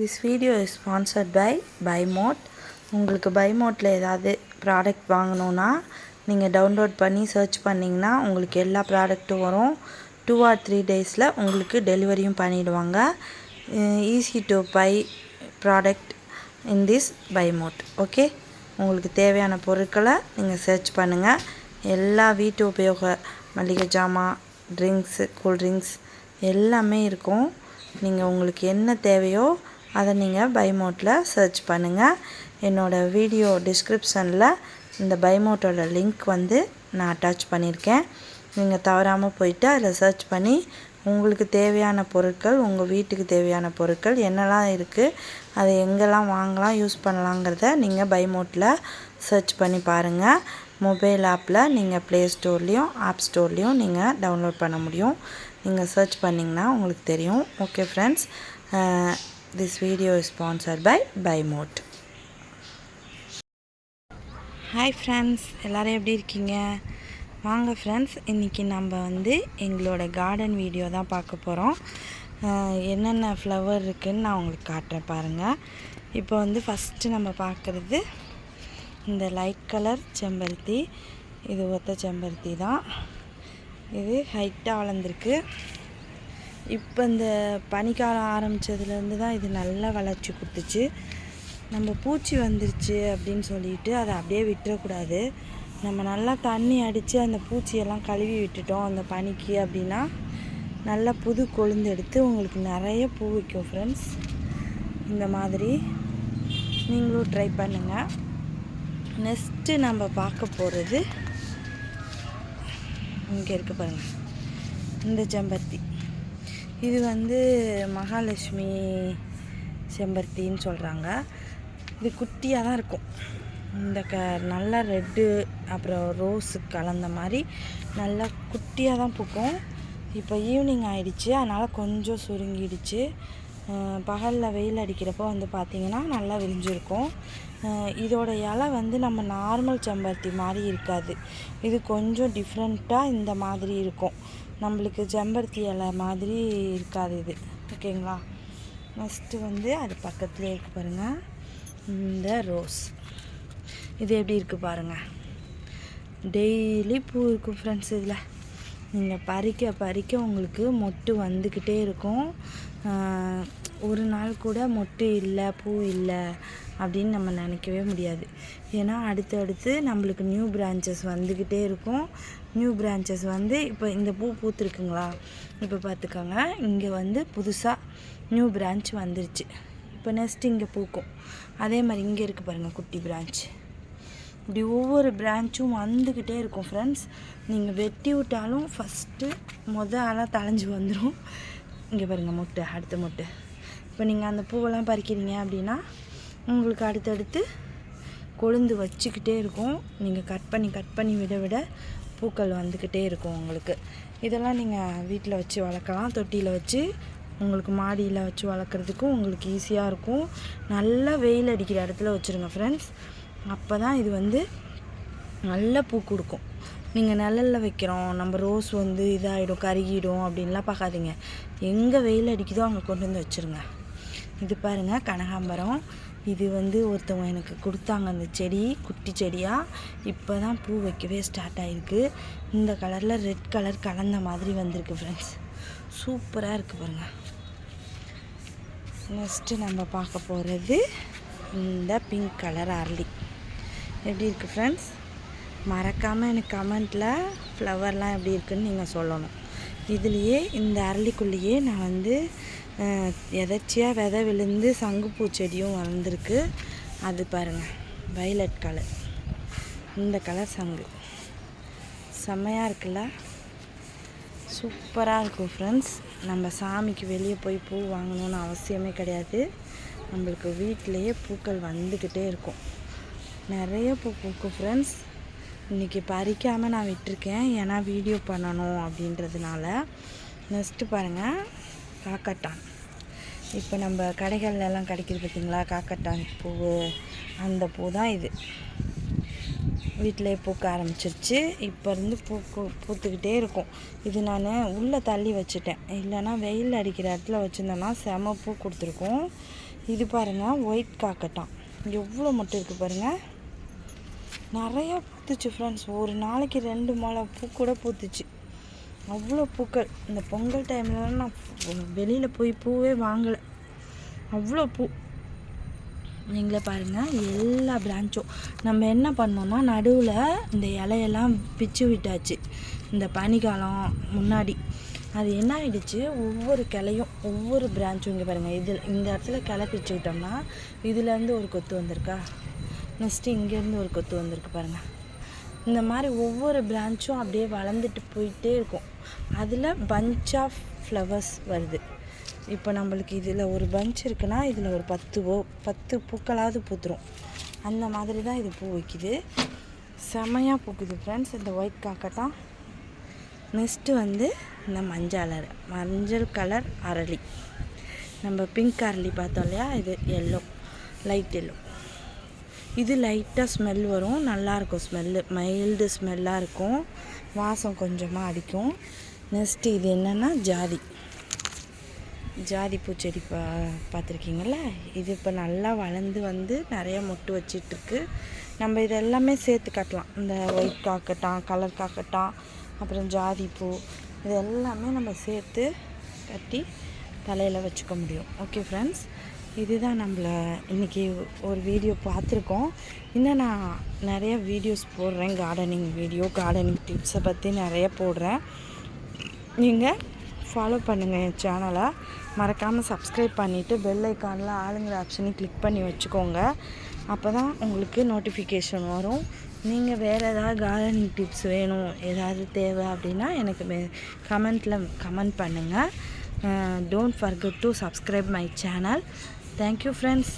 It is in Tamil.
This video is sponsored by பைமோட் உங்களுக்கு பைமோட்டில் ஏதாவது ப்ராடக்ட் வாங்கணுன்னா நீங்கள் டவுன்லோட் பண்ணி சர்ச் பண்ணிங்கன்னா உங்களுக்கு எல்லா ப்ராடக்ட்டும் வரும். டூ ஆர் த்ரீ டேஸில் உங்களுக்கு டெலிவரியும் பண்ணிவிடுவாங்க easy to buy product in this பைமோட் okay உங்களுக்கு தேவையான பொருட்களை நீங்கள் சர்ச் பண்ணுங்கள் எல்லா வீட்டு உபயோக மளிகை ஜாமான் ட்ரிங்க்ஸு கூல்ட்ரிங்க்ஸ் எல்லாமே இருக்கும். நீங்கள் உங்களுக்கு என்ன தேவையோ அதை நீங்கள் பைமோட்டில் சர்ச் பண்ணுங்கள் என்னோடய வீடியோ டிஸ்கிரிப்ஷனில் இந்த பைமோட்டோட லிங்க் வந்து நான் அட்டாச் பண்ணியிருக்கேன். நீங்கள் தவறாமல் போயிட்டு அதில் சர்ச் பண்ணி உங்களுக்கு தேவையான பொருட்கள் உங்கள் வீட்டுக்கு தேவையான பொருட்கள் என்னெல்லாம் இருக்குது அதை எங்கெல்லாம் வாங்கலாம் யூஸ் பண்ணலாங்கிறத நீங்கள் பைமோட்டில் சர்ச் பண்ணி பாருங்கள் மொபைல் ஆப்பில் நீங்கள் ப்ளே ஸ்டோர்லேயும் ஆப் ஸ்டோர்லேயும் நீங்கள் டவுன்லோட் பண்ண முடியும். நீங்கள் சர்ச் பண்ணிங்கன்னா உங்களுக்கு தெரியும். Okay friends this video is sponsor by பைமோட் hi friends எல்லோரும் எப்படி இருக்கீங்க? வாங்க ஃப்ரெண்ட்ஸ் இன்றைக்கி நம்ம வந்து எங்களோட கார்டன் வீடியோ தான் பார்க்க போகிறோம் என்னென்ன ஃப்ளவர் இருக்குதுன்னு நான் உங்களுக்கு காட்டுறேன் பாருங்கள் இப்போ வந்து ஃபஸ்ட்டு நம்ம பார்க்குறது இந்த லைட் கலர் செம்பருத்தி. இது ஒத்த செம்பருத்தி தான். இது ஹைட்டாக வளர்ந்துருக்கு. இப்போ இந்த பனிக்காலம் ஆரம்பித்ததுலேருந்து தான் இது நல்லா வளர்ச்சி கொடுத்துச்சு. நம்ம பூச்சி வந்துருச்சு அப்படின்னு சொல்லிட்டு அதை அப்படியே விட்டுறக்கூடாது. நம்ம நல்லா தண்ணி அடித்து அந்த பூச்சியெல்லாம் கழுவி விட்டுட்டோம் அந்த பனிக்கு அப்படின்னா நல்லா புது கொழுந்து எடுத்து உங்களுக்கு நிறைய பூ வைக்கும் ஃப்ரெண்ட்ஸ் இந்த மாதிரி நீங்களும் ட்ரை பண்ணுங்கள் நெக்ஸ்ட்டு நம்ம பார்க்க போகிறது இங்கே இருக்க பாருங்கள் இந்த செம்பருத்தி. இது வந்து மகாலட்சுமி செம்பருத்தின்னு சொல்கிறாங்க இது குட்டியாக தான் இருக்கும். இந்த க நல்லா ரெட்டு அப்புறம் ரோஸு கலந்த மாதிரி நல்லா குட்டியாக தான் பூக்கும். இப்போ ஈவினிங் ஆகிடுச்சு அதனால் கொஞ்சம் சுருங்கிடுச்சு. பகலில் வெயில் அடிக்கிறப்போ வந்து பார்த்திங்கன்னா நல்லா விரிஞ்சிருக்கும். இதோட இலை வந்து நம்ம நார்மல் செம்பருத்தி மாதிரி இருக்காது. இது கொஞ்சம் டிஃப்ரெண்ட்டாக இந்த மாதிரி இருக்கும். நம்மளுக்கு செம்பருத்தி இலை மாதிரி இருக்காது இது. ஓகேங்களா? நெக்ஸ்ட்டு வந்து அது பக்கத்துலேயே இருக்குது பாருங்கள் இந்த ரோஸ் இது எப்படி இருக்குது பாருங்கள் டெய்லி பூ இருக்கும் ஃப்ரெண்ட்ஸ் இதில். நீங்கள் பறிக்க பறிக்க உங்களுக்கு மொட்டு வந்துக்கிட்டே இருக்கும். ஒரு நாள் கூட மொட்டு இல்லை பூ இல்லை அப்படின்னு நம்ம நினைக்கவே முடியாது. ஏன்னா அடுத்து அடுத்து நம்மளுக்கு நியூ பிரான்ச்சஸ் வந்துக்கிட்டே இருக்கும். நியூ பிரான்ச்சஸ் வந்து இப்போ இந்த பூ பூத்துருக்குங்களா? இப்போ பார்த்துக்கோங்க. இங்கே வந்து புதுசாக நியூ பிரான்ச் வந்துருச்சு. இப்போ நெக்ஸ்ட் இங்கே பூக்கும். அதே மாதிரி இங்கே இருக்குது பாருங்கள் குட்டி பிரான்ச் இப்படி ஒவ்வொரு பிரான்ச்சும் வந்துக்கிட்டே இருக்கும் ஃப்ரெண்ட்ஸ் நீங்கள் வெட்டி விட்டாலும் ஃபஸ்ட்டு மொதல் ஆளாக தலைஞ்சு வந்துடும் இங்கே பாருங்கள் முட்டு அடுத்த முட்டு. இப்போ நீங்கள் அந்த பூவெல்லாம் பறிக்கிறீங்க அப்படின்னா உங்களுக்கு அடுத்தடுத்து கொழுந்து வச்சுக்கிட்டே இருக்கும். நீங்கள் கட் பண்ணி கட் பண்ணி விட விட பூக்கள் வந்துக்கிட்டே இருக்கும் உங்களுக்கு. இதெல்லாம் நீங்கள் வீட்டில் வச்சு வளர்க்கலாம். தொட்டியில் வச்சு உங்களுக்கு மாடியில் வச்சு வளர்க்குறதுக்கும் உங்களுக்கு ஈஸியாக இருக்கும். நல்லா வெயில் அடிக்கிற இடத்துல வச்சுருங்க ஃப்ரெண்ட்ஸ் அப்போ தான் இது வந்து நல்ல பூ கொடுக்கும். நீங்கள் நிழலில் வைக்கிறோம் நம்ம ரோஸ் வந்து இதாகிடும் கருகிடும் அப்படின்லாம் பார்க்காதீங்க. எங்கே வெயில் அடிக்குதோ அங்கே கொண்டு வந்து வச்சுருங்க. இது பாருங்கள் கனகாம்பரம். இது வந்து ஒருத்தவங்க எனக்கு கொடுத்தாங்க அந்த செடி குட்டி செடியாக இப்போ தான் பூ வைக்கவே ஸ்டார்ட் ஆகிருக்கு இந்த கலரில் ரெட் கலர் கலந்த மாதிரி வந்திருக்கு ஃப்ரெண்ட்ஸ் சூப்பராக இருக்குது பாருங்கள் நெக்ஸ்ட்டு நம்ம பார்க்க போகிறது இந்த பிங்க் கலர் அரளி. எப்படி இருக்குது ஃப்ரெண்ட்ஸ் மறக்காமல் எனக்கு கமெண்ட்டில் ஃப்ளவர்லாம் எப்படி இருக்குதுன்னு நீங்கள் சொல்லணும். இதுலேயே இந்த அரளிக்குள்ளேயே நான் வந்து எதர்ச்சியாக விதை விழுந்து சங்குப்பூ செடியும் வளர்ந்துருக்கு. அது பாருங்கள் வைலட் கலர் இந்த கலர் சங்கு. செம்மையாக இருக்குல்ல? சூப்பராக இருக்கும் ஃப்ரெண்ட்ஸ் நம்ம சாமிக்கு வெளியே போய் பூ வாங்கணுன்னு அவசியமே கிடையாது. நம்மளுக்கு வீட்டிலையே பூக்கள் வந்துக்கிட்டே இருக்கும். நிறைய பூ பூக்கும் ஃப்ரெண்ட்ஸ் இன்றைக்கி பறிக்காமல் நான் விட்டுருக்கேன். ஏன்னா வீடியோ பண்ணணும் அப்படின்றதுனால. நெக்ஸ்ட்டு பாருங்கள் காக்கட்டான். இப்போ நம்ம கடைகள்லாம் கிடைக்கிது பார்த்திங்களா காக்கட்டான் பூ அந்த பூ தான் இது. வீட்டிலே பூக்க ஆரம்பிச்சிருச்சு. இப்போ இருந்து பூக்கு பூத்துக்கிட்டே இருக்கும். இது நான் உள்ளே தள்ளி வச்சுட்டேன். இல்லைன்னா வெயில் அடிக்கிற இடத்துல வச்சுருந்தோன்னா செம பூ கொடுத்துருக்கும். இது பாருங்கள் ஒயிட் காக்கட்டான். எவ்வளோ மட்டும் இருக்குது பாருங்கள் நிறையா பூத்துச்சு ஃப்ரெண்ட்ஸ் ஒரு நாளைக்கு ரெண்டு மாலை பூ கூட பூத்துச்சு. அவ்வளோ பூக்கள். இந்த பொங்கல் டைம்லலாம் நான் வெளியில் போய் பூவே வாங்கலை. அவ்வளோ பூ. நீங்களே பாருங்கள் எல்லா பிரான்ச்சும் நம்ம என்ன பண்ணோம்னா நடுவில் இந்த இலையெல்லாம் பிச்சு விட்டாச்சு. இந்த பனிக்காலம் முன்னாடி. அது என்ன ஆகிடுச்சு ஒவ்வொரு கிளையும் ஒவ்வொரு பிரான்ச்சும் இங்கே பாருங்கள் இதில் இந்த இடத்துல கிளை பிச்சு விட்டோம்னா இதுலேருந்து ஒரு கொத்து வந்திருக்கா? நெக்ஸ்ட்டு இங்கேருந்து ஒரு கொத்து வந்திருக்கு பாருங்கள் இந்த மாதிரி ஒவ்வொரு பிரான்ச்சும் அப்படியே வளர்ந்துட்டு போயிட்டே இருக்கும். அதில் பஞ்ச் ஆஃப் ஃப்ளவர்ஸ் வருது. இப்போ நம்மளுக்கு இதில் ஒரு பஞ்ச் இருக்குன்னா இதில் ஒரு பத்து ஓ பத்து பூக்களாவது பூத்துரும். அந்த மாதிரி தான் இது பூ வைக்குது. செமையாக பூக்குது ஃப்ரெண்ட்ஸ் இந்த ஒயிட் காக்கட்டா நெக்ஸ்ட்டு வந்து இந்த மஞ்சள் அரை மஞ்சள் கலர் அரளி. நம்ம பிங்க் அரளி பார்த்தோம் இல்லையா? இது எல்லோ லைட் எல்லோ இது லைட்டாக ஸ்மெல் வரும். நல்லாயிருக்கும் ஸ்மெல்லு மைல்டு ஸ்மெல்லாக இருக்கும். வாசம் கொஞ்சமாக அடிக்கும். நெக்ஸ்ட்டு இது என்னென்னா ஜாதி. ஜாதி பூச்செடி பா பார்த்துருக்கீங்கள இது இப்போ நல்லா வளர்ந்து வந்து நிறைய மொட்டு வச்சிட்ருக்கு. நம்ம இது எல்லாமே சேர்த்து கட்டலாம். இந்த ஒயிட் காக்கட்டான் கலர் காக்கட்டான் அப்புறம் ஜாதி பூ இது எல்லாமே நம்ம சேர்த்து கட்டி தலையில் வச்சுக்க முடியும். ஓகே ஃப்ரெண்ட்ஸ் இதுதான் நம்மளை இன்றைக்கி ஒரு வீடியோ பார்த்துருக்கோம். இன்னும் நான் நிறைய வீடியோஸ் போடுறேன். கார்டனிங் வீடியோ கார்டனிங் டிப்ஸை பற்றி நிறைய போடுறேன். நீங்கள் ஃபாலோ பண்ணுங்கள் என் சேனலை மறக்காமல் சப்ஸ்கிரைப் பண்ணிவிட்டு பெல் ஐக்கானில் ஆளுங்கிற ஆப்ஷனையும் கிளிக் பண்ணி வச்சுக்கோங்க. அப்போ தான் உங்களுக்கு நோட்டிஃபிகேஷன் வரும். நீங்கள் வேறு ஏதாவது கார்டனிங் டிப்ஸ் வேணும் ஏதாவது தேவை அப்படின்னா எனக்கு மெ கமெண்ட்டில் கமெண்ட் பண்ணுங்கள் don't forget to subscribe my channel thank you friends